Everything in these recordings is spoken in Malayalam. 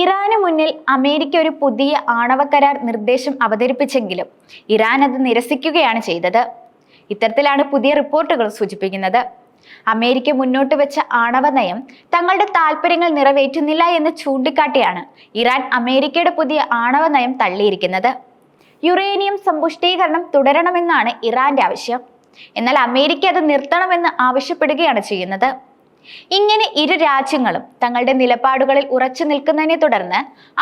ഇറാന് മുന്നിൽ അമേരിക്ക ഒരു പുതിയ ആണവ കരാർ നിർദ്ദേശം അവതരിപ്പിച്ചെങ്കിലും ഇറാൻ അത് നിരസിക്കുകയാണ് ചെയ്തത്. ഇത്തരത്തിലാണ് പുതിയ റിപ്പോർട്ടുകൾ സൂചിപ്പിക്കുന്നത്. അമേരിക്ക മുന്നോട്ട് വെച്ച ആണവ നയം തങ്ങളുടെ താല്പര്യങ്ങൾ നിറവേറ്റുന്നില്ല എന്ന് ചൂണ്ടിക്കാട്ടിയാണ് ഇറാൻ അമേരിക്കയുടെ പുതിയ ആണവ നയം തള്ളിയിരിക്കുന്നത്. യുറേനിയം സമ്പുഷ്ടീകരണം തുടരണമെന്നാണ് ഇറാന്റെ ആവശ്യം. എന്നാൽ അമേരിക്ക അത് നിർത്തണമെന്ന് ആവശ്യപ്പെടുകയാണ് ചെയ്യുന്നത്. ഇങ്ങനെ ഇരു രാജ്യങ്ങളും തങ്ങളുടെ നിലപാടുകളിൽ ഉറച്ചു നിൽക്കുന്നതിനെ തുടർന്ന്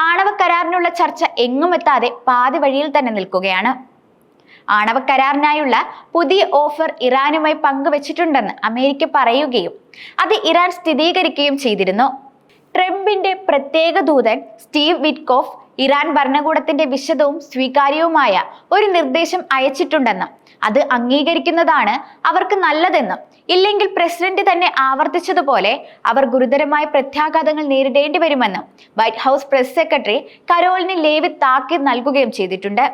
ആണവ കരാറിനുള്ള ചർച്ച എങ്ങും എത്താതെ പാതി വഴിയിൽ തന്നെ നിൽക്കുകയാണ്. ആണവ കരാറിനായുള്ള പുതിയ ഓഫർ ഇറാനുമായി പങ്കുവച്ചിട്ടുണ്ടെന്ന് അമേരിക്ക പറയുകയും അത് ഇറാൻ സ്ഥിരീകരിക്കുകയും ചെയ്തിരുന്നു. ട്രംപിന്റെ പ്രത്യേക ദൂതൻ സ്റ്റീവ് വിറ്റ്കോഫ് ഇറാൻ ഭരണകൂടത്തിന്റെ വിശദവും സ്വീകാര്യവുമായ ഒരു നിർദ്ദേശം അയച്ചിട്ടുണ്ടെന്നും അത് അംഗീകരിക്കുന്നതാണ് അവർക്ക് നല്ലതെന്നും. ഇല്ലെങ്കിൽ പ്രസിഡന്റ് തന്നെ ആവർത്തിച്ചതുപോലെ അവർ ഗുരുതരമായ പ്രത്യാഘാതങ്ങൾ നേരിടേണ്ടി വരുമെന്നും White House press secretary Karoline Leavitt താക്കീത് നൽകുകയും ചെയ്തിട്ടുണ്ട്.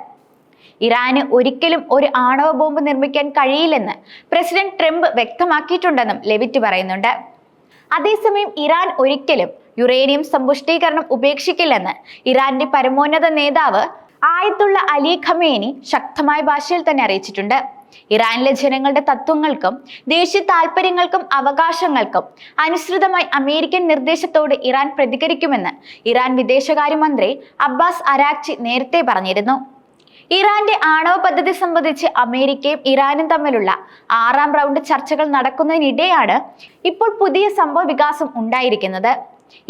ഇറാന് ഒരിക്കലും ഒരു ആണവ ബോംബ് നിർമ്മിക്കാൻ കഴിയില്ലെന്ന് പ്രസിഡന്റ് ട്രംപ് വ്യക്തമാക്കിയിട്ടുണ്ടെന്നും ലെവിറ്റ് പറയുന്നുണ്ട്. അതേസമയം ഇറാൻ ഒരിക്കലും യുറേനിയം സമ്പുഷ്ടീകരണം ഉപേക്ഷിക്കില്ലെന്ന് ഇറാന്റെ പരമോന്നത നേതാവ് ആയത്തുള്ള അലി ഖമേനി ശക്തമായ ഭാഷയിൽ തന്നെ അറിയിച്ചിട്ടുണ്ട്. ഇറാനിലെ ജനങ്ങളുടെ തത്വങ്ങൾക്കും ദേശീയ താല്പര്യങ്ങൾക്കും അവകാശങ്ങൾക്കും അനുസൃതമായി അമേരിക്കൻ നിർദ്ദേശത്തോട് ഇറാൻ പ്രതികരിക്കുമെന്ന് ഇറാൻ വിദേശകാര്യമന്ത്രി അബ്ബാസ് അരാക്ചി നേരത്തെ പറഞ്ഞിരുന്നു. ഇറാന്റെ ആണവ പദ്ധതി സംബന്ധിച്ച് അമേരിക്കയും ഇറാനും തമ്മിലുള്ള ആറാം റൗണ്ട് ചർച്ചകൾ നടക്കുന്നതിനിടെയാണ് ഇപ്പോൾ പുതിയ സംഭവ വികാസം ഉണ്ടായിരിക്കുന്നത്.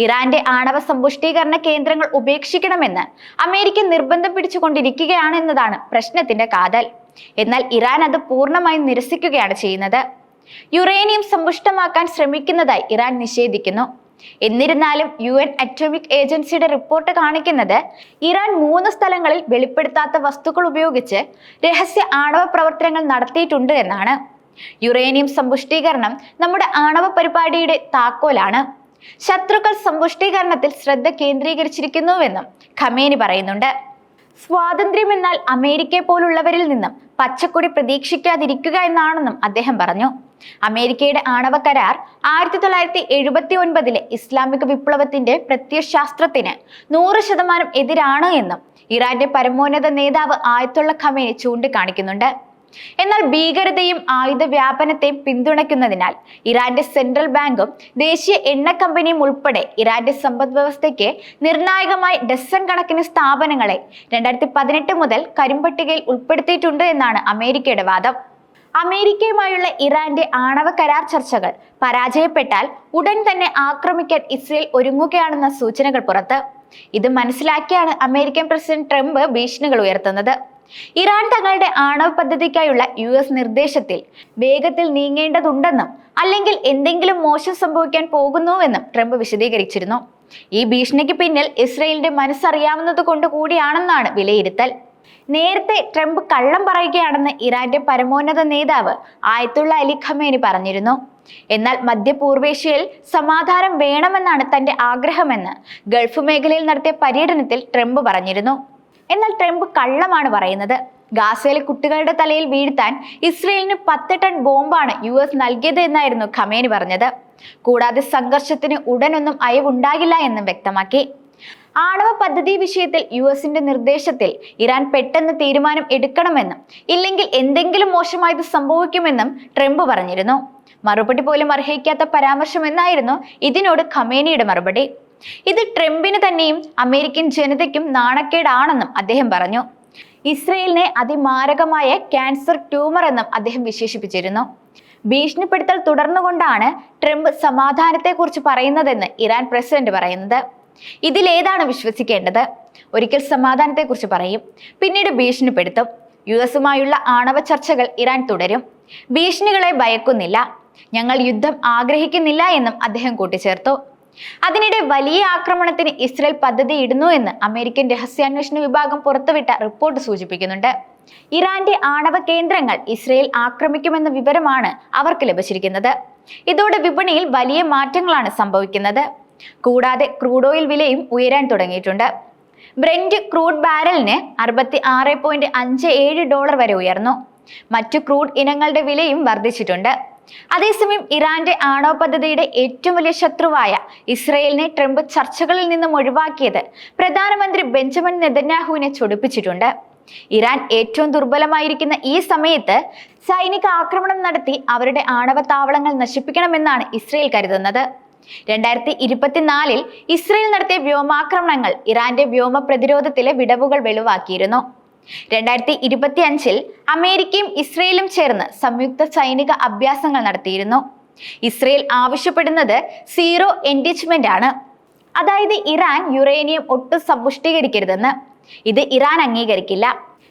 ഇറാന്റെ ആണവ സമ്പുഷ്ടീകരണ കേന്ദ്രങ്ങൾ ഉപേക്ഷിക്കണമെന്ന് അമേരിക്ക നിർബന്ധം പിടിച്ചുകൊണ്ടിരിക്കുകയാണെന്നതാണ് പ്രശ്നത്തിന്റെ കാതൽ. എന്നാൽ ഇറാൻ അത് പൂർണമായും നിരസിക്കുകയാണ് ചെയ്യുന്നത്. യുറേനിയം സമ്പുഷ്ടമാക്കാൻ ശ്രമിക്കുന്നതായി ഇറാൻ നിഷേധിക്കുന്നു. എന്നിരുന്നാലും യു എൻ അറ്റോമിക് ഏജൻസിയുടെ റിപ്പോർട്ട് കാണിക്കുന്നത് ഇറാൻ മൂന്ന് സ്ഥലങ്ങളിൽ വെളിപ്പെടുത്താത്ത വസ്തുക്കൾ ഉപയോഗിച്ച് രഹസ്യ ആണവ പ്രവർത്തനങ്ങൾ നടത്തിയിട്ടുണ്ട് എന്നാണ്. യുറേനിയം സമ്പുഷ്ടീകരണം നമ്മുടെ ആണവ പരിപാടിയുടെ താക്കോലാണ്. ശത്രുക്കൾ സമ്പുഷ്ടീകരണത്തിൽ ശ്രദ്ധ കേന്ദ്രീകരിച്ചിരിക്കുന്നുവെന്നും ഖമേനി പറയുന്നുണ്ട്. സ്വാതന്ത്ര്യം എന്നാൽ അമേരിക്കയെ പോലുള്ളവരിൽ നിന്നും പച്ചക്കൊടി പ്രതീക്ഷിക്കാതിരിക്കുക എന്നാണെന്നും അദ്ദേഹം പറഞ്ഞു. അമേരിക്കയുടെ ആണവ കരാർ ആയിരത്തി തൊള്ളായിരത്തി എഴുപത്തി ഒൻപതിലെ ഇസ്ലാമിക വിപ്ലവത്തിന്റെ പ്രത്യശാസ്ത്രത്തിന് നൂറ് ശതമാനം എതിരാണ് എന്നും ഇറാന്റെ പരമോന്നത നേതാവ് ആയത്തുള്ള ഖമേനി ചൂണ്ടിക്കാണിക്കുന്നുണ്ട്. എന്നാൽ ഭീകരതയും ആയുധ വ്യാപനത്തെയും പിന്തുണയ്ക്കുന്നതിനാൽ ഇറാന്റെ സെൻട്രൽ ബാങ്കും ദേശീയ എണ്ണ കമ്പനിയും ഉൾപ്പെടെ ഇറാന്റെ സമ്പദ് വ്യവസ്ഥയ്ക്ക് നിർണായകമായി ഡസൺ കണക്കിന് സ്ഥാപനങ്ങളെ രണ്ടായിരത്തി പതിനെട്ട് മുതൽ കരിമ്പട്ടികയിൽ ഉൾപ്പെടുത്തിയിട്ടുണ്ട് എന്നാണ് അമേരിക്കയുടെ വാദം. അമേരിക്കയുമായുള്ള ഇറാന്റെ ആണവ കരാർ ചർച്ചകൾ പരാജയപ്പെട്ടാൽ ഉടൻ തന്നെ ആക്രമിക്കാൻ ഇസ്രയേൽ ഒരുങ്ങുകയാണെന്ന സൂചനകൾ പുറത്ത്. ഇത് മനസ്സിലാക്കിയാണ് അമേരിക്കൻ പ്രസിഡന്റ് ട്രംപ് ഭീഷണികൾ ഉയർത്തുന്നത്. ഇറാൻ തങ്ങളുടെ ആണവ പദ്ധതിക്കായുള്ള യു എസ് നിർദ്ദേശത്തിൽ വേഗത്തിൽ നീങ്ങേണ്ടതുണ്ടെന്നും അല്ലെങ്കിൽ എന്തെങ്കിലും മോശം സംഭവിക്കാൻ പോകുന്നുവെന്നും ട്രംപ് വിശദീകരിച്ചിരുന്നു. ഈ ഭീഷണിക്ക് പിന്നിൽ ഇസ്രയേലിന്റെ മനസ്സറിയാവുന്നത് കൊണ്ട് കൂടിയാണെന്നാണ് വിലയിരുത്തൽ. നേരത്തെ ട്രംപ് കള്ളം പറയുകയാണെന്ന് ഇറാന്റെ പരമോന്നത നേതാവ് ആയത്തുള്ള അലി ഖമേനി പറഞ്ഞിരുന്നു. എന്നാൽ മധ്യപൂർവേഷ്യയിൽ സമാധാനം വേണമെന്നാണ് തന്റെ ആഗ്രഹമെന്ന് ഗൾഫ് മേഖലയിൽ നടത്തിയ പര്യടനത്തിൽ ട്രംപ് പറഞ്ഞിരുന്നു. എന്നാൽ ട്രംപ് കള്ളമാണ് പറയുന്നത്. ഗാസയിലെ കുട്ടികളുടെ തലയിൽ വീഴ്ത്താൻ ഇസ്രയേലിന് പത്ത് ടൺ ബോംബാണ് യു എസ് നൽകിയത് എന്നായിരുന്നു ഖമേനി പറഞ്ഞത്. കൂടാതെ സംഘർഷത്തിന് ഉടനൊന്നും അയവുണ്ടാകില്ല എന്നും വ്യക്തമാക്കി. ആണവ പദ്ധതി വിഷയത്തിൽ യു എസിന്റെ നിർദ്ദേശത്തിൽ ഇറാൻ പെട്ടെന്ന് തീരുമാനം എടുക്കണമെന്നും ഇല്ലെങ്കിൽ എന്തെങ്കിലും മോശമായത് സംഭവിക്കുമെന്നും ട്രംപ് പറഞ്ഞിരുന്നു. മറുപടി പോലും അർഹിക്കാത്ത പരാമർശം എന്നായിരുന്നു ഇതിനോട് ഖമേനിയുടെ മറുപടി. ഇത് ട്രംപിന് തന്നെയും അമേരിക്കൻ ജനതയ്ക്കും നാണക്കേടാണെന്നും അദ്ദേഹം പറഞ്ഞു. ഇസ്രയേലിനെ അതിമാരകമായ ക്യാൻസർ ട്യൂമർ എന്നും അദ്ദേഹം വിശേഷിപ്പിച്ചിരുന്നു. ഭീഷണിപ്പെടുത്തൽ തുടർന്നുകൊണ്ടാണ് ട്രംപ് സമാധാനത്തെക്കുറിച്ച് പറയുന്നതെന്ന് ഇറാൻ പ്രസിഡന്റ് പറയുന്നത്. ഇതിലേതാണ് വിശ്വസിക്കേണ്ടത്? ഒരിക്കൽ സമാധാനത്തെക്കുറിച്ച് പറയും. പിന്നീട് ഭീഷണിപ്പെടുത്തും. യു എസുമായുള്ള ആണവ ചർച്ചകൾ ഇറാൻ തുടരും. ഭീഷണികളെ ഭയക്കുന്നില്ല. ഞങ്ങൾ യുദ്ധം ആഗ്രഹിക്കുന്നില്ല എന്നും അദ്ദേഹം കൂട്ടിച്ചേർത്തു. അതിനിടെ വലിയ ആക്രമണത്തിന് ഇസ്രയേൽ പദ്ധതി ഇടുന്നു എന്ന് അമേരിക്കൻ രഹസ്യാന്വേഷണ വിഭാഗം പുറത്തുവിട്ട റിപ്പോർട്ട് സൂചിപ്പിക്കുന്നുണ്ട്. ഇറാന്റെ ആണവ കേന്ദ്രങ്ങൾ ഇസ്രയേൽ ആക്രമിക്കുമെന്ന വിവരമാണ് അവർക്ക് ലഭിച്ചിരിക്കുന്നത്. ഇതോടെ വിപണിയിൽ വലിയ മാറ്റങ്ങളാണ് സംഭവിക്കുന്നത്. കൂടാതെ ക്രൂഡ് ഓയിൽ വിലയും ഉയരാൻ തുടങ്ങിയിട്ടുണ്ട്. ബ്രെൻഡ് ക്രൂഡ് ബാരലിന് അറുപത്തി ആറ് പോയിന്റ് അഞ്ച് ഏഴ് ഡോളർ വരെ ഉയർന്നു. മറ്റു ക്രൂഡ് ഇനങ്ങളുടെ വിലയും വർദ്ധിച്ചിട്ടുണ്ട്. അതേസമയം ഇറാന്റെ ആണവ പദ്ധതിയുടെ ഏറ്റവും വലിയ ശത്രുവായ ഇസ്രയേലിനെ ട്രംപ് ചർച്ചകളിൽ നിന്നും ഒഴിവാക്കിയത് പ്രധാനമന്ത്രി ബെഞ്ചമിൻ നെതന്യാഹുവിനെ ചൊടിപ്പിച്ചിട്ടുണ്ട്. ഇറാൻ ഏറ്റവും ദുർബലമായിരിക്കുന്ന ഈ സമയത്ത് സൈനിക ആക്രമണം നടത്തി അവരുടെ ആണവ താവളങ്ങൾ നശിപ്പിക്കണമെന്നാണ് ഇസ്രയേൽ കരുതുന്നത്. രണ്ടായിരത്തി ഇരുപത്തിനാലിൽ ഇസ്രയേൽ നടത്തിയ വ്യോമാക്രമണങ്ങൾ ഇറാന്റെ വ്യോമ പ്രതിരോധത്തിലെ വിടവുകൾ വെളിവാക്കിയിരുന്നു. രണ്ടായിരത്തി ഇരുപത്തി അഞ്ചിൽ അമേരിക്കയും ഇസ്രയേലും ചേർന്ന് സംയുക്ത സൈനിക അഭ്യാസങ്ങൾ നടത്തിയിരുന്നു. ഇസ്രയേൽ ആവശ്യപ്പെടുന്നത് സീറോ എൻഡിച്ച്മെന്റ് ആണ്. അതായത് ഇറാൻ യുറേനിയം ഒട്ടും സമ്പുഷ്ടീകരിക്കരുതെന്ന്. ഇത് ഇറാൻ അംഗീകരിക്കില്ല.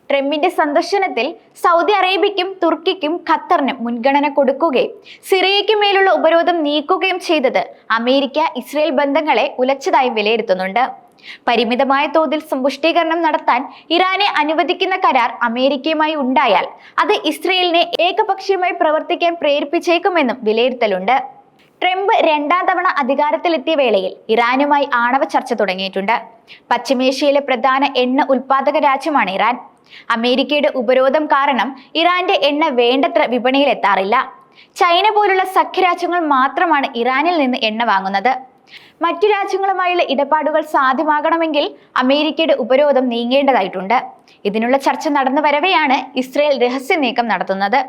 ട്രംപിന്റെ സന്ദർശനത്തിൽ സൗദി അറേബ്യയ്ക്കും തുർക്കിക്കും ഖത്തറിനും മുൻഗണന കൊടുക്കുകയും സിറിയയ്ക്ക് മേലുള്ള ഉപരോധം നീക്കുകയും ചെയ്തത് അമേരിക്ക ഇസ്രയേൽ ബന്ധങ്ങളെ ഉലച്ചതായി വിലയിരുത്തുന്നുണ്ട്. പരിമിതമായ തോതിൽ സമ്പുഷ്ടീകരണം നടത്താൻ ഇറാനെ അനുവദിക്കുന്ന കരാർ അമേരിക്കയുമായി ഉണ്ടായാൽ അത് ഇസ്രയേലിനെ ഏകപക്ഷീയമായി പ്രവർത്തിക്കാൻ പ്രേരിപ്പിച്ചേക്കുമെന്നും വിലയിരുത്തലുണ്ട്. ട്രംപ് രണ്ടാം തവണ അധികാരത്തിലെത്തിയ വേളയിൽ ഇറാനുമായി ആണവ ചർച്ച തുടങ്ങിയിട്ടുണ്ട്. പശ്ചിമേഷ്യയിലെ പ്രധാന എണ്ണ ഉൽപാദക രാജ്യമാണ് ഇറാൻ. അമേരിക്കയുടെ ഉപരോധം കാരണം ഇറാന്റെ എണ്ണ വേണ്ടത്ര വിപണിയിൽ എത്താറില്ല ചൈന പോലുള്ള സഖ്യരാജ്യങ്ങൾ മാത്രമാണ് ഇറാനിൽ നിന്ന് എണ്ണ വാങ്ങുന്നത്. മറ്റു രാജ്യങ്ങളുമായുള്ള ഇടപാടുകൾ സാധ്യമാകണമെങ്കിൽ അമേരിക്കയുടെ ഉപരോധം നീങ്ങേണ്ടതായിട്ടുണ്ട്. ഇതിനുള്ള ചർച്ച നടന്നു വരവെയാണ് ഇസ്രയേൽ രഹസ്യ നീക്കം നടത്തുന്നത്.